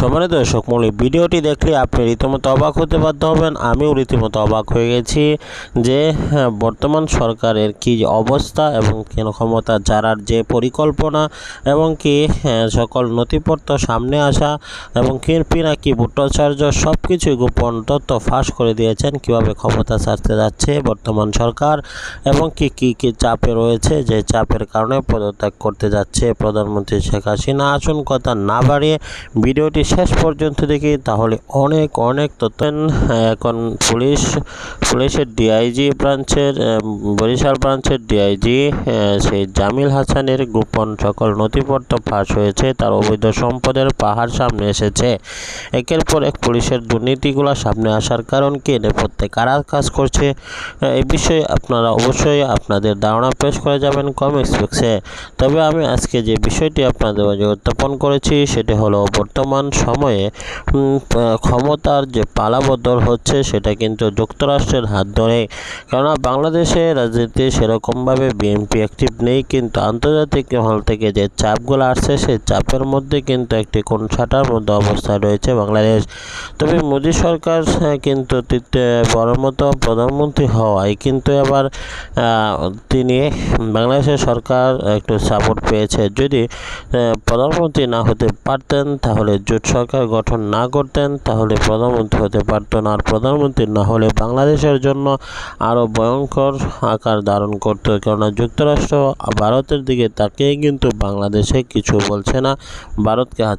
সম্মানিত দর্শক মূল্য ভিডিওটি দেখলে আপনি রীতিমতো অবাক হতে বাধ্য হবেন। আমিও রীতিমতো অবাক হয়ে গেছি যে হ্যাঁ, বর্তমান সরকারের কি অবস্থা এবং কেন ক্ষমতা যারার যে পরিকল্পনা এবং কি হ্যাঁ, সকল নথিপত্র সামনে আসা এবং কিরপি নাকি ভট্টাচার্য সব কিছুই গোপন তথ্য ফাঁস করে দিয়েছেন কীভাবে ক্ষমতা ছাড়তে যাচ্ছে বর্তমান সরকার এবং কি কি কি চাপে রয়েছে যে চাপের কারণে পদত্যাগ করতে যাচ্ছে প্রধানমন্ত্রী শেখ হাসিনা। আসুন কথা না বাড়িয়ে ভিডিওটি শেষ পর্যন্ত দেখি, তাহলে অনেক অনেক তথ্য। এখন পুলিশ, পুলিশের ডিআইজি ব্রাঞ্চের বরিশাল ব্রাঞ্চের ডিআইজি সেই জামিল হাসানের গোপন সকল নথিপত্র ফাঁস হয়েছে, তার অবৈধ সম্পদের পাহাড় সামনে এসেছে। একের পর এক পুলিশের দুর্নীতিগুলো সামনে আসার কারণ কি, নেপথ্যে কারা কাজ করছে এই বিষয়ে আপনারা অবশ্যই আপনাদের ধারণা পেশ করে যাবেন কমেন্টস বক্সে। তবে আমি আজকে যে বিষয়টি আপনাদের উত্থাপন করেছি, সেটি হলো বর্তমান সময়ে ক্ষমতার যে পালাবদল হচ্ছে সেটা কিন্তু যুক্তরাষ্ট্রের হাত ধরে। কেননা বাংলাদেশে রাজনীতি সেরকমভাবে বিএনপি অ্যাক্টিভ নেই, কিন্তু আন্তর্জাতিক হল থেকে যে চাপগুলো আসছে, সেই চাপের মধ্যে কিন্তু একটি কোন ছাটার মধ্যে অবস্থায় রয়েছে বাংলাদেশ। তবে মোদী সরকার কিন্তু বড় মতো প্রধানমন্ত্রী হওয়ায় কিন্তু এবার তিনি বাংলাদেশের সরকার একটু সাপোর্ট পেয়েছে। যদি প্রধানমন্ত্রী না হতে পারতেন, তাহলে জোট সরকার গঠন না করতেন, তাহলে প্রধানমন্ত্রী হতে পারত না। আর প্রধানমন্ত্রী না হলে বাংলাদেশের জন্য আরও ভয়ঙ্কর আকার ধারণ করত। কেননা যুক্তরাষ্ট্র ভারতের দিকে তাকিয়ে কিন্তু বাংলাদেশে কিছু বলছে না। ভারতকে